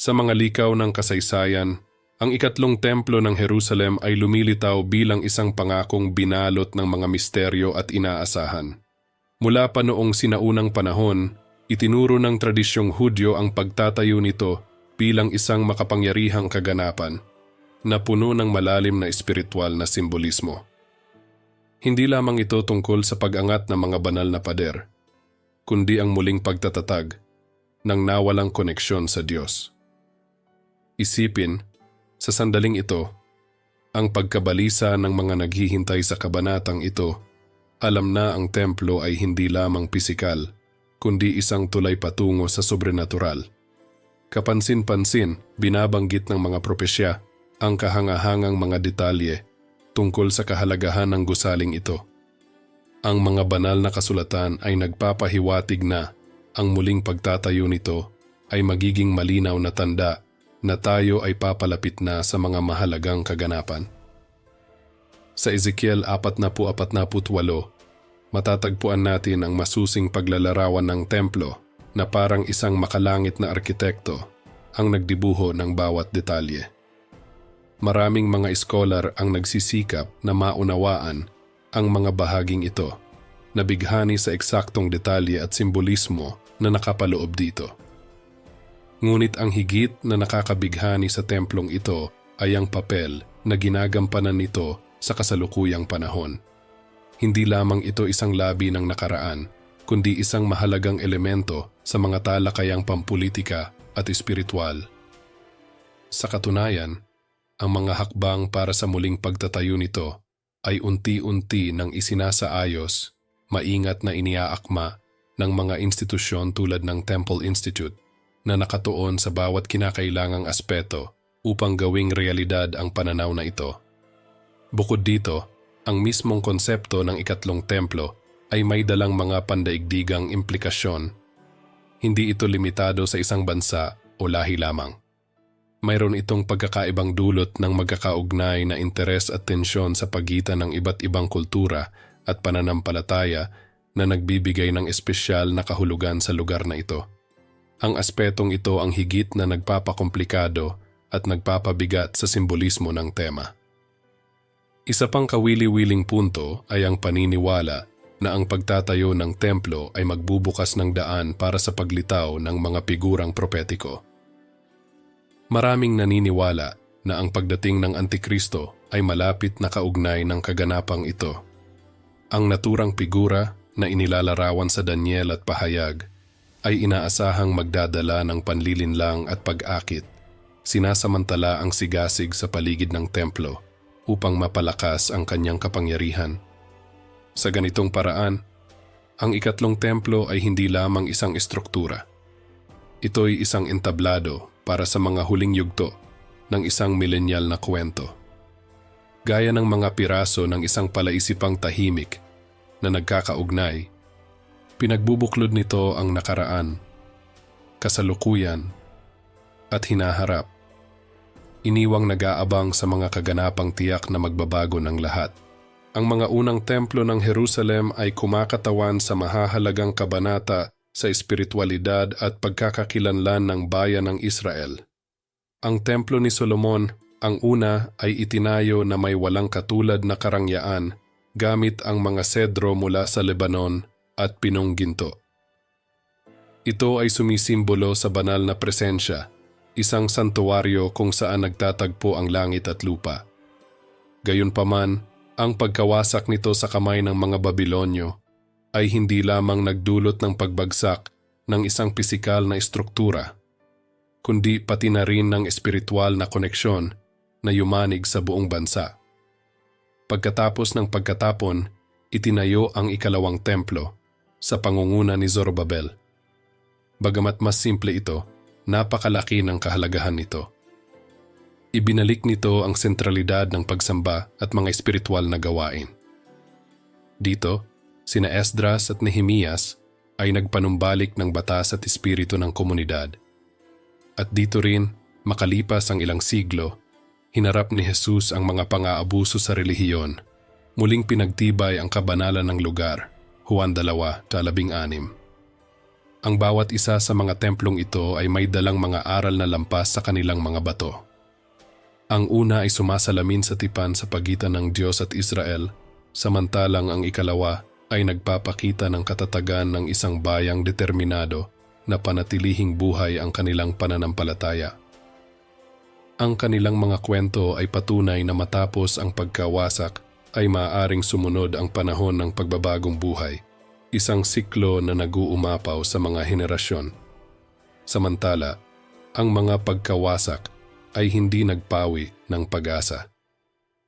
Sa mga likaw ng kasaysayan, ang ikatlong templo ng Jerusalem ay lumilitaw bilang isang pangakong binalot ng mga misteryo at inaasahan. Mula pa noong sinaunang panahon, itinuro ng tradisyong Hudyo ang pagtatayo nito bilang isang makapangyarihang kaganapan na puno ng malalim na espiritual na simbolismo. Hindi lamang ito tungkol sa pag-angat ng mga banal na pader, kundi ang muling pagtatatag ng nawalang koneksyon sa Diyos. Isipin, sa sandaling ito, ang pagkabalisa ng mga naghihintay sa kabanatang ito, alam na ang templo ay hindi lamang pisikal, kundi isang tulay patungo sa sobrenatural. Kapansin-pansin, binabanggit ng mga propesya ang kahangahangang mga detalye tungkol sa kahalagahan ng gusaling ito. Ang mga banal na kasulatan ay nagpapahiwatig na ang muling pagtatayo nito ay magiging malinaw na tanda na tayo ay papalapit na sa mga mahalagang kaganapan. Sa Ezekiel 44-48, matatagpuan natin ang masusing paglalarawan ng templo na parang isang makalangit na arkitekto ang nagdibuho ng bawat detalye. Maraming mga iskolar ang nagsisikap na maunawaan ang mga bahaging ito, nabighani sa eksaktong detalye at simbolismo na nakapaloob dito. Ngunit ang higit na nakakabighani sa templong ito ay ang papel na ginagampanan nito sa kasalukuyang panahon. Hindi lamang ito isang labi ng nakaraan, kundi isang mahalagang elemento sa mga talakayang pampulitika at espiritual. Sa katunayan, ang mga hakbang para sa muling pagtatayo nito ay unti-unti nang isinasaayos, maingat na iniaakma ng mga institusyon tulad ng Temple Institute na nakatuon sa bawat kinakailangang aspeto upang gawing realidad ang pananaw na ito. Bukod dito, ang mismong konsepto ng ikatlong templo ay may dalang mga pandaigdigang implikasyon. Hindi ito limitado sa isang bansa o lahi lamang. Mayroon itong pagkakaibang dulot ng magkakaugnay na interes at tensyon sa pagitan ng iba't ibang kultura at pananampalataya na nagbibigay ng espesyal na kahulugan sa lugar na ito. Ang aspetong ito ang higit na nagpapakomplikado at nagpapabigat sa simbolismo ng tema. Isa pang kawili-wiling punto ay ang paniniwala na ang pagtatayo ng templo ay magbubukas ng daan para sa paglitaw ng mga figurang propetiko. Maraming naniniwala na ang pagdating ng Antikristo ay malapit na kaugnay ng kaganapang ito. Ang naturang figura na inilalarawan sa Daniel at Pahayag ay inaasahang magdadala ng panlilinlang at pag-akit, sinasamantala ang sigasig sa paligid ng templo upang mapalakas ang kanyang kapangyarihan. Sa ganitong paraan, ang ikatlong templo ay hindi lamang isang estruktura. Ito'y isang entablado para sa mga huling yugto ng isang milenyal na kwento. Gaya ng mga piraso ng isang palaisipang tahimik na nagkakaugnay Pinagbubuklod nito ang nakaraan, kasalukuyan, at hinaharap. Iniwang nag-aabang sa mga kaganapang tiyak na magbabago ng lahat. Ang mga unang templo ng Jerusalem ay kumakatawan sa mahahalagang kabanata sa espiritualidad at pagkakakilanlan ng bayan ng Israel. Ang templo ni Solomon, ang una ay itinayo na may walang katulad na karangyaan gamit ang mga sedro mula sa Lebanon at pinong ginto. Ito ay sumisimbolo sa banal na presensya, isang santuwaryo kung saan nagtatagpo ang langit at lupa. Gayunpaman, ang pagkawasak nito sa kamay ng mga Babilonyo ay hindi lamang nagdulot ng pagbagsak ng isang pisikal na estruktura, kundi pati na rin ng espiritual na koneksyon na yumanig sa buong bansa. Pagkatapos ng pagkatapon, itinayo ang ikalawang templo sa pangunguna ni Zorobabel. Bagamat mas simple ito, napakalaki ng kahalagahan nito. Ibinalik nito ang sentralidad ng pagsamba at mga espiritual na gawain. Dito, sina Esdras at Nehemias ay nagpanumbalik ng batas at espiritu ng komunidad. At dito rin, makalipas ang ilang siglo, hinarap ni Jesus ang mga pang-aabuso sa relihiyon, muling pinagtibay ang kabanalan ng lugar Juan 2, 16. Ang bawat isa sa mga templong ito ay may dalang mga aral na lampas sa kanilang mga bato. Ang una ay sumasalamin sa tipan sa pagitan ng Diyos at Israel, samantalang ang ikalawa ay nagpapakita ng katatagan ng isang bayang determinado na panatilihing buhay ang kanilang pananampalataya. Ang kanilang mga kwento ay patunay na matapos ang pagkawasak ay maaaring sumunod ang panahon ng pagbabagong buhay, isang siklo na nag-uumapaw sa mga henerasyon. Samantala, ang mga pagkawasak ay hindi nagpawi ng pag-asa.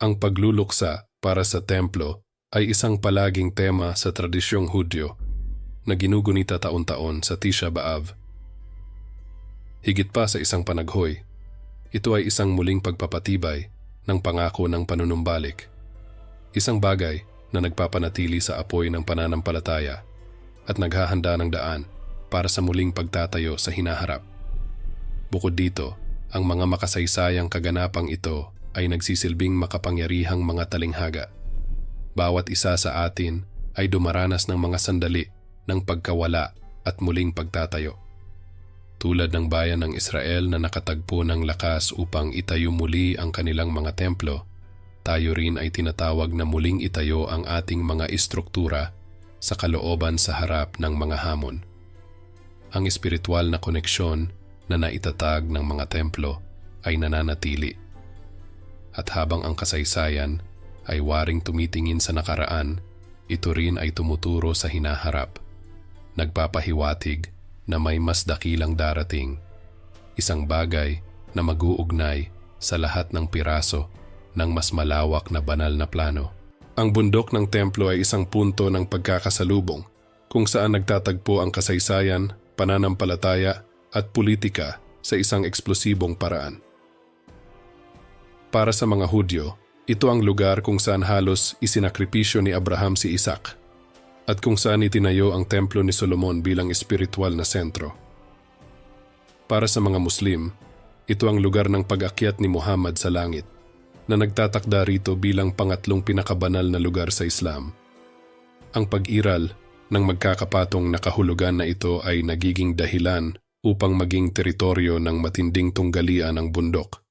Ang pagluluksa para sa templo ay isang palaging tema sa tradisyong Hudyo na ginugunita taon-taon sa Tisha B'Av. Higit pa sa isang panaghoy, ito ay isang muling pagpapatibay ng pangako ng panunumbalik. Isang bagay na nagpapanatili sa apoy ng pananampalataya at naghahanda ng daan para sa muling pagtatayo sa hinaharap. Bukod dito, ang mga makasaysayang kaganapang ito ay nagsisilbing makapangyarihang mga talinghaga. Bawat isa sa atin ay dumaranas ng mga sandali ng pagkawala at muling pagtatayo. Tulad ng bayan ng Israel na nakatagpo ng lakas upang itayo muli ang kanilang mga templo, tayo rin ay tinatawag na muling itayo ang ating mga istruktura sa kalooban sa harap ng mga hamon. Ang espiritual na koneksyon na naitatag ng mga templo ay nananatili. At habang ang kasaysayan ay waring tumitingin sa nakaraan, ito rin ay tumuturo sa hinaharap. Nagpapahiwatig na may mas dakilang darating, isang bagay na mag-uugnay sa lahat ng piraso ng mas malawak na banal na plano. Ang bundok ng templo ay isang punto ng pagkakasalubong kung saan nagtatagpo ang kasaysayan, pananampalataya at politika sa isang eksplosibong paraan. Para sa mga Hudyo, ito ang lugar kung saan halos isinakripisyo ni Abraham si Isaac at kung saan itinayo ang templo ni Solomon bilang espiritual na sentro. Para sa mga Muslim, ito ang lugar ng pag-akyat ni Muhammad sa langit na nagtatakda rito bilang pangatlong pinakabanal na lugar sa Islam. Ang pag-iral ng magkakapatong nakahulugan na ito ay nagiging dahilan upang maging teritoryo ng matinding tunggalian ng bundok,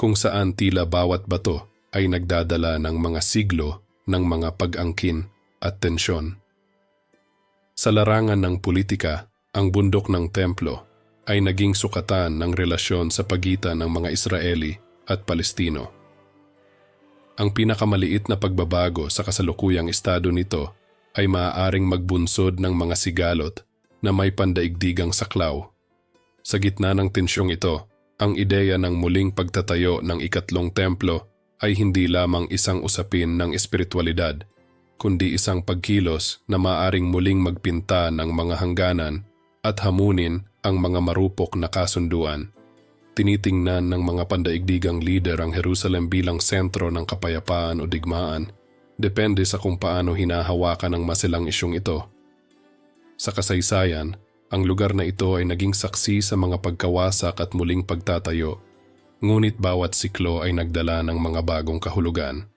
kung saan tila bawat bato ay nagdadala ng mga siglo ng mga pag-angkin at tensyon. Sa larangan ng politika, ang bundok ng templo ay naging sukatan ng relasyon sa pagitan ng mga Israeli at Palestino. Ang pinakamaliit na pagbabago sa kasalukuyang estado nito ay maaaring magbunsod ng mga sigalot na may pandaigdigang saklaw. Sa gitna ng tensyong ito, ang ideya ng muling pagtatayo ng ikatlong templo ay hindi lamang isang usapin ng espiritualidad kundi isang pagkilos na maaring muling magpinta ng mga hangganan at hamunin ang mga marupok na kasunduan. Tinitingnan ng mga pandaigdigang leader ang Jerusalem bilang sentro ng kapayapaan o digmaan, depende sa kung paano hinahawakan ng masilang isyong ito. Sa kasaysayan, ang lugar na ito ay naging saksi sa mga pagkawasak at muling pagtatayo, ngunit bawat siklo ay nagdala ng mga bagong kahulugan.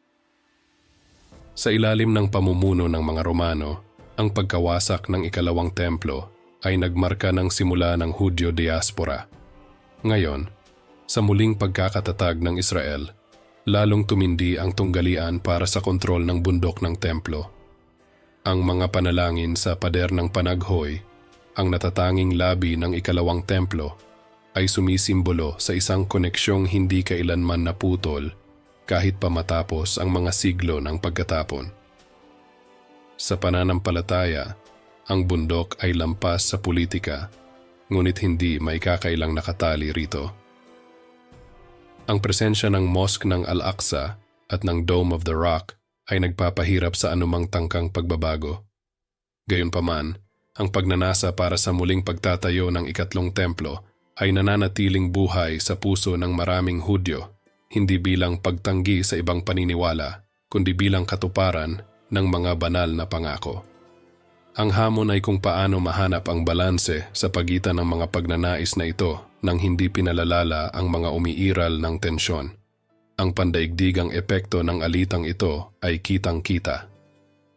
Sa ilalim ng pamumuno ng mga Romano, ang pagkawasak ng ikalawang templo ay nagmarka ng simula ng Hudyo diaspora. Ngayon, sa muling pagkakatatag ng Israel, lalong tumindi ang tunggalian para sa kontrol ng bundok ng templo. Ang mga panalangin sa pader ng panaghoy, ang natatanging labi ng ikalawang templo, ay sumisimbolo sa isang koneksyong hindi kailanman naputol kahit pa matapos ang mga siglo ng pagkatapon. Sa pananampalataya, ang bundok ay lampas sa politika, ngunit hindi may kakailang nakatali rito. Ang presensya ng mosque ng Al-Aqsa at ng Dome of the Rock ay nagpapahirap sa anumang tangkang pagbabago. Gayunpaman, ang pagnanasa para sa muling pagtatayo ng ikatlong templo ay nananatiling buhay sa puso ng maraming Hudyo hindi bilang pagtanggi sa ibang paniniwala, kundi bilang katuparan ng mga banal na pangako. Ang hamon ay kung paano mahanap ang balanse sa pagitan ng mga pagnanais na ito nang hindi pinalalala ang mga umiiral ng tensyon. Ang pandaigdigang epekto ng alitang ito ay kitang-kita.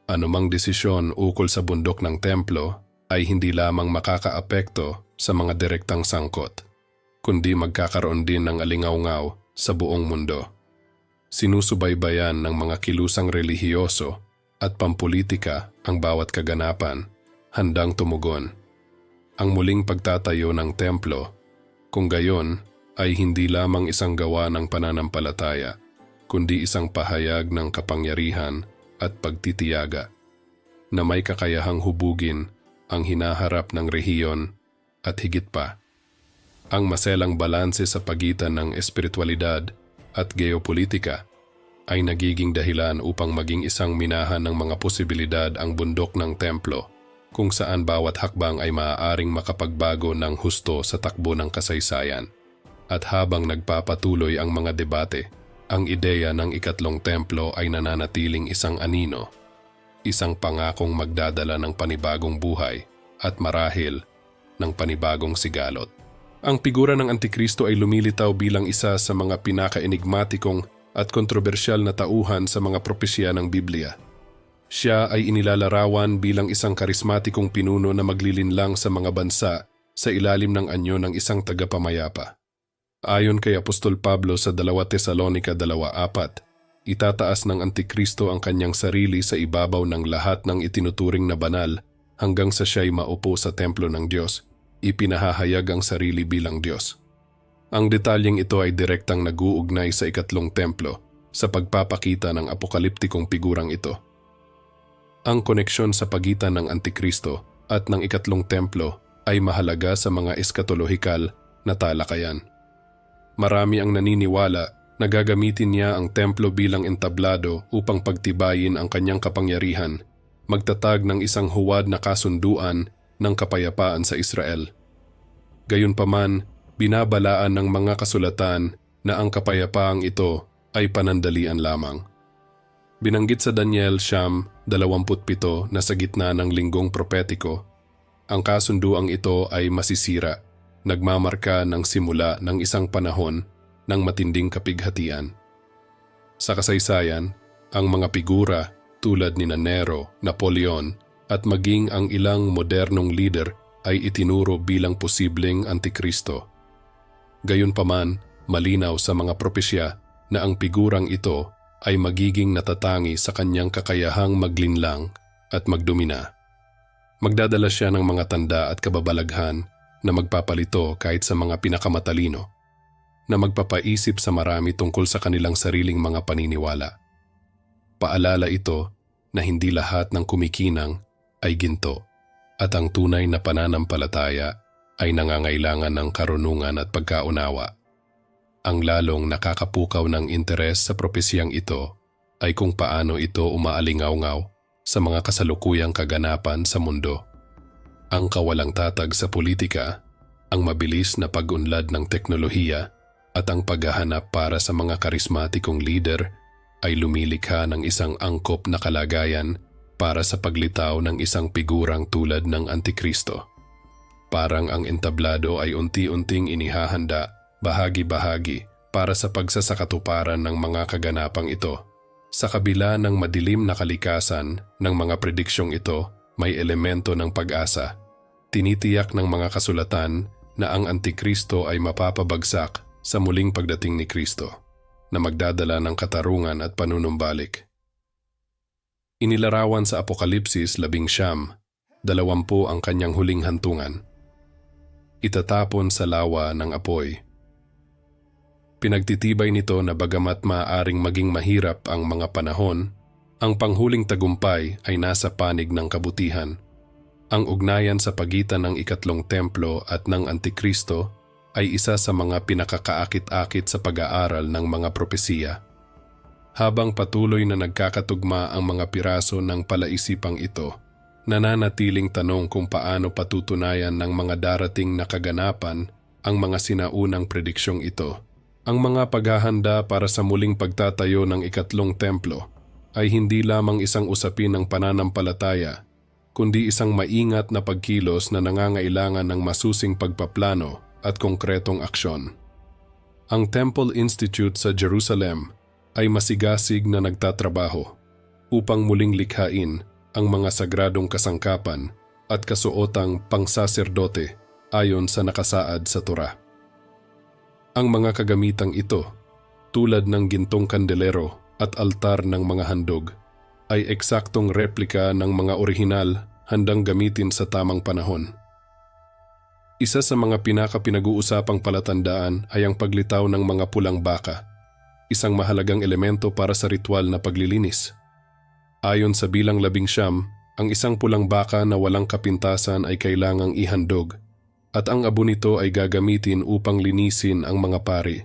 Anumang desisyon ukol sa bundok ng templo ay hindi lamang makakaapekto sa mga direktang sangkot, kundi magkakaroon din ng alingaw-ngaw sa buong mundo. Sinusubaybayan ng mga kilusang relihiyoso at pampolitika ang bawat kaganapan, handang tumugon. Ang muling pagtatayo ng templo, kung gayon ay hindi lamang isang gawa ng pananampalataya, kundi isang pahayag ng kapangyarihan at pagtitiyaga na may kakayahang hubugin ang hinaharap ng rehiyon at higit pa, ang maselang balanse sa pagitan ng espiritualidad at geopolitika ay nagiging dahilan upang maging isang minahan ng mga posibilidad ang bundok ng templo kung saan bawat hakbang ay maaaring makapagbago ng husto sa takbo ng kasaysayan. At habang nagpapatuloy ang mga debate, ang ideya ng ikatlong templo ay nananatiling isang anino, isang pangakong magdadala ng panibagong buhay at marahil ng panibagong sigalot. Ang figura ng Antikristo ay lumilitaw bilang isa sa mga pinaka-enigmatikong at kontrobersyal na tauhan sa mga propesya ng Biblia. Siya ay inilalarawan bilang isang karismatikong pinuno na maglilinlang sa mga bansa sa ilalim ng anyo ng isang tagapamayapa. Ayon kay Apostol Pablo sa 2 Tesalonika 2.4, itataas ng Antikristo ang kanyang sarili sa ibabaw ng lahat ng itinuturing na banal hanggang sa siya'y maupo sa templo ng Diyos, ipinahahayag ang sarili bilang Diyos. Ang detalyeng ito ay direktang naguugnay sa ikatlong templo sa pagpapakita ng apokaliptikong figurang ito. Ang koneksyon sa pagitan ng Antikristo at ng ikatlong templo ay mahalaga sa mga eskatolohikal na talakayan. Marami ang naniniwala na gagamitin niya ang templo bilang entablado upang pagtibayin ang kanyang kapangyarihan, magtatag ng isang huwad na kasunduan ng kapayapaan sa Israel. Gayunpaman, binabalaan ng mga kasulatan na ang kapayapaang ito ay panandalian lamang. Binanggit sa Daniel Siyam 27 na sa gitna ng linggong propetiko, ang kasunduang ito ay masisira nagmamarka ng simula ng isang panahon ng matinding kapighatian. Sa kasaysayan, ang mga figura tulad ni Nero, Napoleon at maging ang ilang modernong leader ay itinuro bilang posibleng antikristo. Gayunpaman, malinaw sa mga propesya na ang figurang ito ay magiging natatangi sa kanyang kakayahang maglinlang at magdomina. Magdadala siya ng mga tanda at kababalaghan na magpapalito kahit sa mga pinakamatalino, na magpapaisip sa marami tungkol sa kanilang sariling mga paniniwala. Paalala ito na hindi lahat ng kumikinang ay ginto at ang tunay na pananampalataya ay nangangailangan ng karunungan at pagkaunawa. Ang lalong nakakapukaw ng interes sa propesiyang ito ay kung paano ito umaalingaw-ngaw sa mga kasalukuyang kaganapan sa mundo ang kawalang tatag sa politika, ang mabilis na pag-unlad ng teknolohiya at ang paghahanap para sa mga karismatikong leader ay lumilikha ng isang angkop na kalagayan para sa paglitaw ng isang figurang tulad ng Antikristo. Parang ang entablado ay unti-unting inihahanda bahagi-bahagi para sa pagsasakatuparan ng mga kaganapang ito. Sa kabila ng madilim na kalikasan ng mga prediksyong ito, may elemento ng pag-asa. Tinitiyak ng mga kasulatan na ang Antikristo ay mapapabagsak sa muling pagdating ni Kristo na magdadala ng katarungan at panunumbalik. Inilarawan sa Apokalipsis labing siyam, dalawampu ang kanyang huling hantungan. Itatapon sa lawa ng apoy. Pinagtitibay nito na bagamat maaaring maging mahirap ang mga panahon ang panghuling tagumpay ay nasa panig ng kabutihan. Ang ugnayan sa pagitan ng ikatlong templo at ng Antikristo ay isa sa mga pinakakaakit-akit sa pag-aaral ng mga propesiya. Habang patuloy na nagkakatugma ang mga piraso ng palaisipang ito, nananatiling tanong kung paano patutunayan ng mga darating na kaganapan ang mga sinaunang prediksyong ito. Ang mga paghahanda para sa muling pagtatayo ng ikatlong templo ay hindi lamang isang usapin ng pananampalataya, kundi isang maingat na pagkilos na nangangailangan ng masusing pagpaplano at konkretong aksyon. Ang Temple Institute sa Jerusalem ay masigasig na nagtatrabaho upang muling likhain ang mga sagradong kasangkapan at kasuotang pangsaserdote ayon sa nakasaad sa Torah. Ang mga kagamitang ito, tulad ng gintong kandelero at altar ng mga handog, ay eksaktong replika ng mga orihinal handang gamitin sa tamang panahon. Isa sa mga pinaka-pinag-uusapang palatandaan ay ang paglitaw ng mga pulang baka, isang mahalagang elemento para sa ritual na paglilinis. Ayon sa bilang labing siyam, ang isang pulang baka na walang kapintasan ay kailangang ihandog at ang abo nito ay gagamitin upang linisin ang mga pari.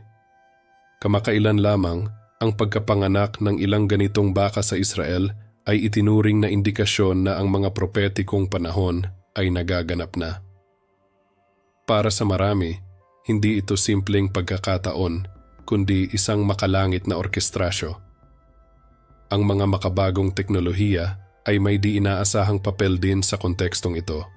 Kamakailan lamang, ang pagkapanganak ng ilang ganitong baka sa Israel ay itinuring na indikasyon na ang mga propetikong panahon ay nagaganap na. Para sa marami, hindi ito simpleng pagkakataon, kundi isang makalangit na orkestrasyo. Ang mga makabagong teknolohiya ay may di inaasahang papel din sa kontekstong ito.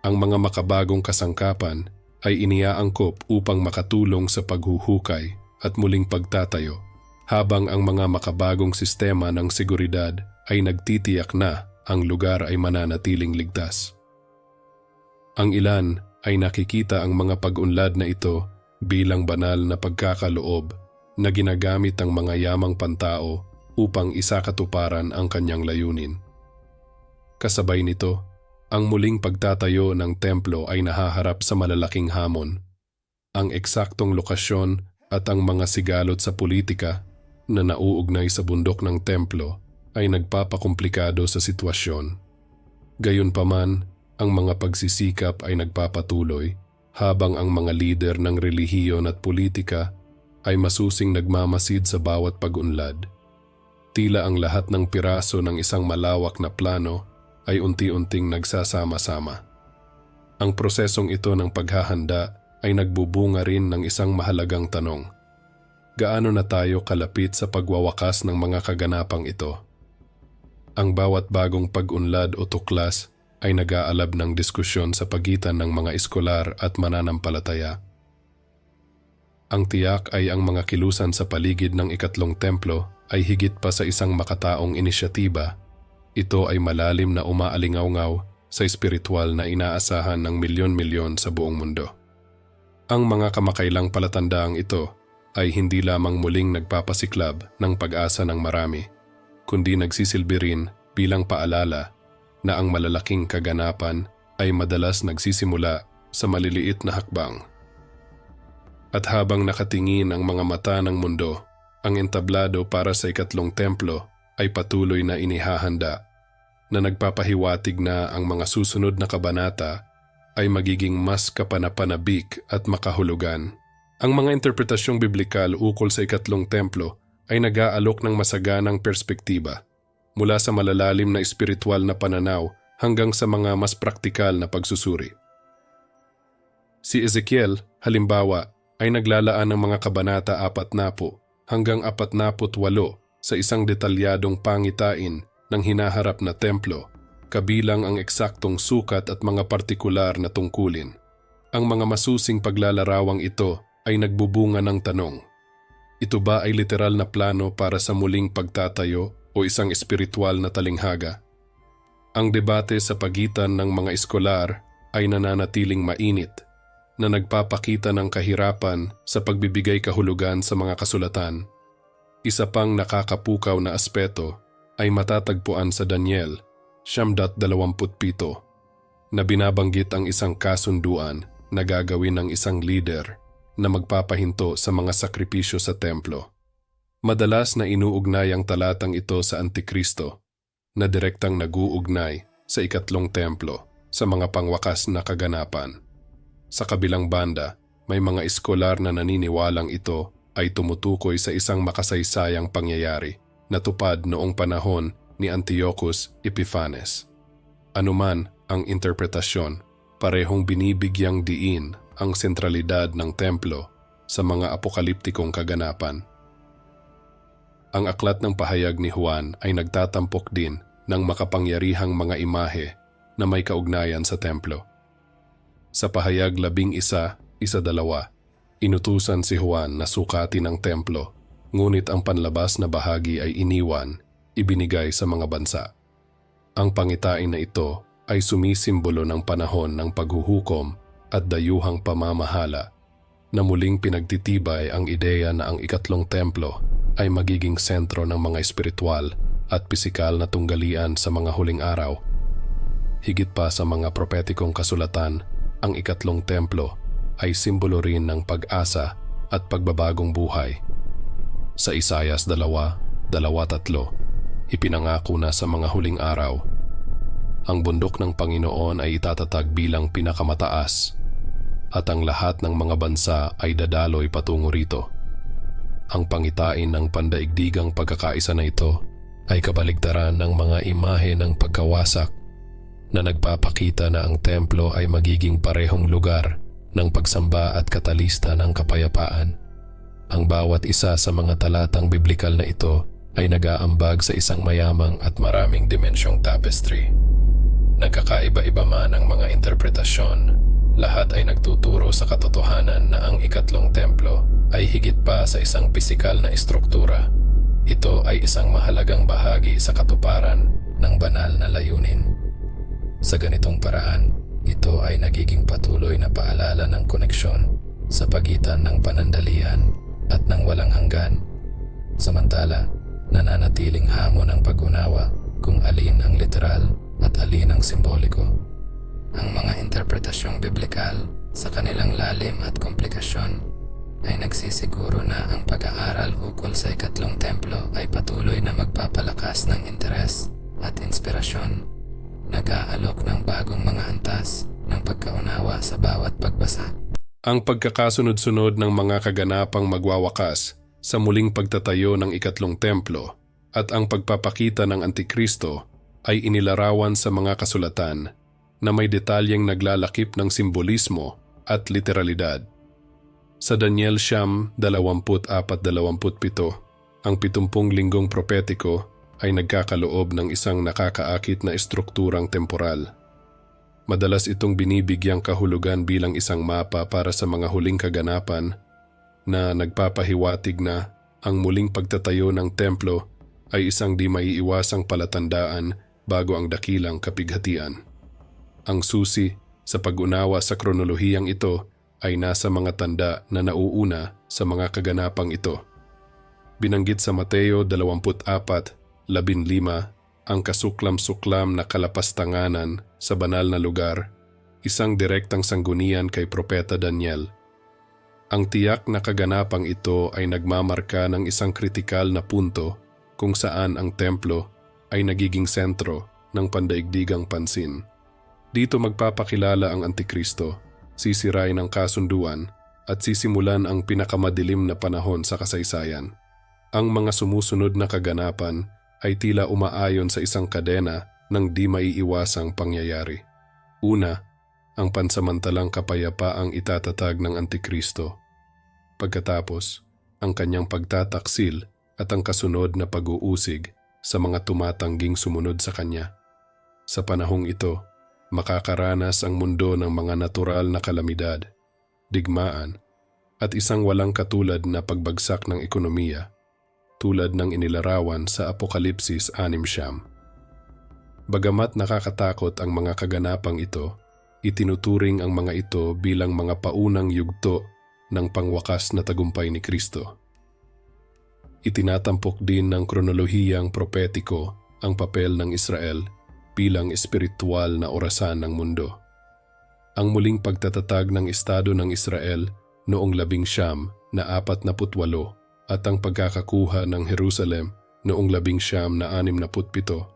Ang mga makabagong kasangkapan ay iniaangkop upang makatulong sa paghuhukay at muling pagtatayo, habang ang mga makabagong sistema ng seguridad ay nagtitiyak na ang lugar ay mananatiling ligtas. Ang ilan ay nakikita ang mga pag-unlad na ito bilang banal na pagkakaloob na ginagamit ng mga yamang pantao upang isakatuparan ang kanyang layunin. Kasabay nito, ang muling pagtatayo ng templo ay nahaharap sa malalaking hamon. Ang eksaktong lokasyon at ang mga sigalot sa politika na nauugnay sa bundok ng templo ay nagpapakomplikado sa sitwasyon. Gayunpaman, ang mga pagsisikap ay nagpapatuloy habang ang mga lider ng relihiyon at politika ay masusing nagmamasid sa bawat pag-unlad. Tila ang lahat ng piraso ng isang malawak na plano ay unti-unting nagsasama-sama. Ang prosesong ito ng paghahanda ay nagbubunga rin ng isang mahalagang tanong. Gaano na tayo kalapit sa pagwawakas ng mga kaganapang ito? Ang bawat bagong pag-unlad o tuklas ay nag-aalab ng diskusyon sa pagitan ng mga eskolar at mananampalataya. Ang tiyak ay ang mga kilusan sa paligid ng ikatlong templo ay higit pa sa isang makataong inisyatiba. Ito ay malalim na umaalingaw-ngaw sa espiritual na inaasahan ng milyon-milyon sa buong mundo. Ang mga kamakailang palatandaang ito ay hindi lamang muling nagpapasiklab ng pag-asa ng marami, kundi nagsisilbi rin bilang paalala na ang malalaking kaganapan ay madalas nagsisimula sa maliliit na hakbang. At habang nakatingin ang mga mata ng mundo, ang entablado para sa ikatlong templo ay patuloy na inihahanda na nagpapahiwatig na ang mga susunod na kabanata ay magiging mas kapanapanabik at makahulugan. Ang mga interpretasyong biblikal ukol sa ikatlong templo ay nag-aalok ng masaganang perspektiba mula sa malalalim na espiritual na pananaw hanggang sa mga mas praktikal na pagsusuri. Si Ezekiel, halimbawa, ay naglalaan ng mga kabanata apat na po hanggang apat na walo sa isang detalyadong pangitain ng hinaharap na templo, kabilang ang eksaktong sukat at mga partikular na tungkulin. Ang mga masusing paglalarawang ito ay nagbubunga ng tanong, ito ba ay literal na plano para sa muling pagtatayo o isang espiritual na talinghaga. Ang debate sa pagitan ng mga eskolar ay nananatiling mainit na nagpapakita ng kahirapan sa pagbibigay kahulugan sa mga kasulatan. Isa pang nakakapukaw na aspeto ay matatagpuan sa Daniel 9.27 na binabanggit ang isang kasunduan na gagawin ng isang leader na magpapahinto sa mga sakripisyo sa templo. Madalas na inuugnay ang talatang ito sa Antikristo na direktang naguugnay sa ikatlong templo sa mga pangwakas na kaganapan. Sa kabilang banda, may mga eskolar na naniniwalang ito ay tumutukoy sa isang makasaysayang pangyayari na tupad noong panahon ni Antiochus Epiphanes. Anuman ang interpretasyon, parehong binibigyang diin ang sentralidad ng templo sa mga apokaliptikong kaganapan ang aklat ng pahayag ni Juan ay nagtatampok din ng makapangyarihang mga imahe na may kaugnayan sa templo. Sa pahayag labing isa, isa dalawa, inutusan si Juan na sukatin ang templo, ngunit ang panlabas na bahagi ay iniwan, ibinigay sa mga bansa. Ang pangitain na ito ay sumisimbolo ng panahon ng paghuhukom at dayuhang pamamahala na muling pinagtitibay ang ideya na ang ikatlong templo ay magiging sentro ng mga espiritual at pisikal na tunggalian sa mga huling araw. Higit pa sa mga propetikong kasulatan, ang ikatlong templo ay simbolo rin ng pag-asa at pagbabagong buhay. Sa Isayas 2, 2-3, ipinangako na sa mga huling araw. Ang bundok ng Panginoon ay itatatag bilang pinakamataas at ang lahat ng mga bansa ay dadaloy patungo rito. Ang pangitain ng pandaigdigang pagkakaisa na ito ay kabaligtaran ng mga imahe ng pagkawasak na nagpapakita na ang templo ay magiging parehong lugar ng pagsamba at katalista ng kapayapaan. Ang bawat isa sa mga talatang biblikal na ito ay nag-aambag sa isang mayamang at maraming dimensyong tapestry. Nagkakaiba-iba man ang mga interpretasyon, lahat ay nagtuturo sa katotohanan na ang ikatlong templo ay higit pa sa isang pisikal na estruktura. Ito ay isang mahalagang bahagi sa katuparan ng banal na layunin. Sa ganitong paraan, ito ay nagiging patuloy na paalala ng koneksyon sa pagitan ng panandalian at ng walang hanggan. Samantala, nananatiling hamon ang pag-unawa kung alin ang literal at alin ang simboliko. Ang mga interpretasyong biblikal sa kanilang lalim at komplikasyon ay nagsisiguro na ang pag-aaral ukol sa ikatlong templo ay patuloy na magpapalakas ng interes at inspirasyon nag-aalok ng bagong mga antas ng pagkaunawa sa bawat pagbasa. Ang pagkakasunod-sunod ng mga kaganapang magwawakas sa muling pagtatayo ng ikatlong templo at ang pagpapakita ng Antikristo ay inilarawan sa mga kasulatan na may detalyeng naglalakip ng simbolismo at literalidad. Sa Daniel Siyam 24-27, ang pitumpung linggong propetiko ay nagkakaloob ng isang nakakaakit na estrukturang temporal. Madalas itong binibigyang kahulugan bilang isang mapa para sa mga huling kaganapan na nagpapahiwatig na ang muling pagtatayo ng templo ay isang di maiiwasang palatandaan bago ang dakilang kapighatian. Ang susi sa pag-unawa sa kronolohiyang ito ay nasa mga tanda na nauuna sa mga kaganapang ito. Binanggit sa Mateo 24 labin lima ang kasuklam-suklam na kalapastanganan sa banal na lugar, isang direktang sanggunian kay Propeta Daniel. Ang tiyak na kaganapang ito ay nagmamarka ng isang kritikal na punto kung saan ang templo ay nagiging sentro ng pandaigdigang pansin. Dito magpapakilala ang Antikristo, sisirain ang kasunduan at sisimulan ang pinakamadilim na panahon sa kasaysayan. Ang mga sumusunod na kaganapan ay tila umaayon sa isang kadena ng di maiiwasang pangyayari. Una, ang pansamantalang kapayapaang itatatag ng Antikristo. Pagkatapos, ang kanyang pagtataksil at ang kasunod na pag-uusig sa mga tumatangging sumunod sa kanya. Sa panahong ito, makakaranas ang mundo ng mga natural na kalamidad, digmaan, at isang walang katulad na pagbagsak ng ekonomiya tulad ng inilarawan sa Apokalipsis 6 siyam. Bagamat nakakatakot ang mga kaganapang ito, itinuturing ang mga ito bilang mga paunang yugto ng pangwakas na tagumpay ni Kristo. Itinatampok din ng kronolohiyang propetiko ang papel ng Israel bilang espiritual na orasan ng mundo. Ang muling pagtatatag ng Estado ng Israel noong labing siyam na apat na putwalo at ang pagkakakuha ng Jerusalem noong labing siyam na anim na putpito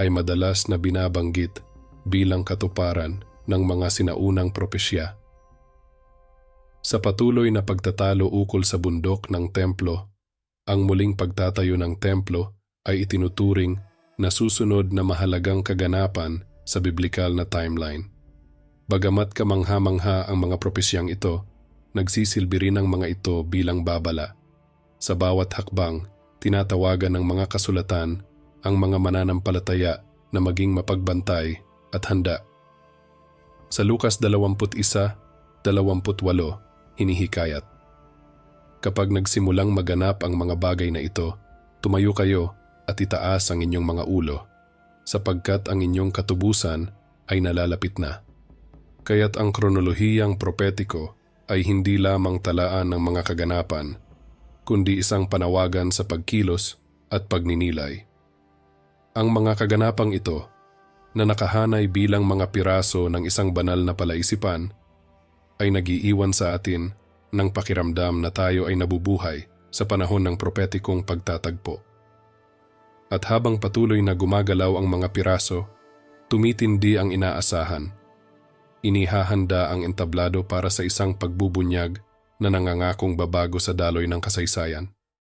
ay madalas na binabanggit bilang katuparan ng mga sinaunang propesya. Sa patuloy na pagtatalo ukol sa bundok ng templo, ang muling pagtatayo ng templo ay itinuturing na susunod na mahalagang kaganapan sa biblikal na timeline. Bagamat kamangha-mangha ang mga propesyang ito, nagsisilbi rin ang mga ito bilang babala sa bawat hakbang, tinatawagan ng mga kasulatan ang mga mananampalataya na maging mapagbantay at handa. Sa Lukas 21:28, hinihikayat. Kapag nagsimulang maganap ang mga bagay na ito, tumayo kayo at itaas ang inyong mga ulo, sapagkat ang inyong katubusan ay nalalapit na. Kaya't ang kronolohiyang propetiko ay hindi lamang talaan ng mga kaganapan, kundi isang panawagan sa pagkilos at pagninilay. Ang mga kaganapang ito, na nakahanay bilang mga piraso ng isang banal na palaisipan, ay nagiiwan sa atin ng pakiramdam na tayo ay nabubuhay sa panahon ng propetikong pagtatagpo. At habang patuloy na gumagalaw ang mga piraso, tumitindi ang inaasahan. Inihahanda ang entablado para sa isang pagbubunyag na nangangakong babago sa daloy ng kasaysayan.